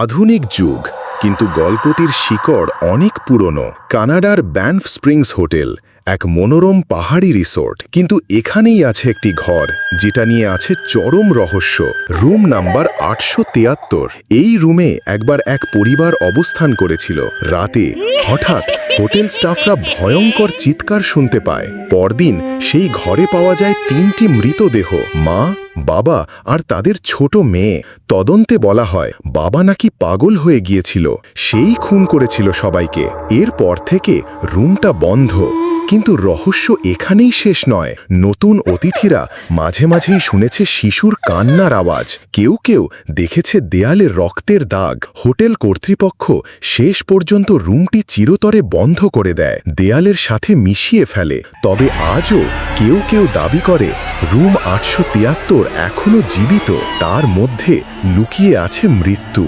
আধুনিক যুগ, কিন্তু গল্পটির শিকড় অনেক পুরনো। কানাডার ব্যানফ স্প্রিংস হোটেল, এক মনোরম পাহাড়ি রিসোর্ট। কিন্তু এখানেই আছে একটি ঘর, যেটা নিয়ে আছে চরম রহস্য। রুম নাম্বার আটশো তিয়াত্তর। এই রুমে একবার এক পরিবার অবস্থান করেছিল। রাতে হঠাৎ হোটেল স্টাফরা ভয়ঙ্কর চিৎকার শুনতে পায়। পরদিন সেই ঘরে পাওয়া যায় তিনটি মৃতদেহ, মা বাবা আর তাদের ছোট মেয়ে। তদন্তে বলা হয়, বাবা নাকি পাগল হয়ে গিয়েছিল। সেই খুন করেছিল সবাইকে। এরপর থেকে রুমটা বন্ধ। কিন্তু রহস্য এখানেই শেষ নয়। নতুন অতিথিরা মাঝে মাঝেই শুনেছে শিশুর কান্নার আওয়াজ। কেউ কেউ দেখেছে দেয়ালে রক্তের দাগ। হোটেল কর্তৃপক্ষ শেষ পর্যন্ত রুমটি চিরতরে বন্ধ করে দেয়। দেয়ালের সাথে মিশিয়ে ফেলে। তবে আজও কেউ কেউ দাবি করে রুম আটশো তিয়াত্তর এখনও জীবিত তার মধ্যে লুকিয়ে আছে মৃত্যু।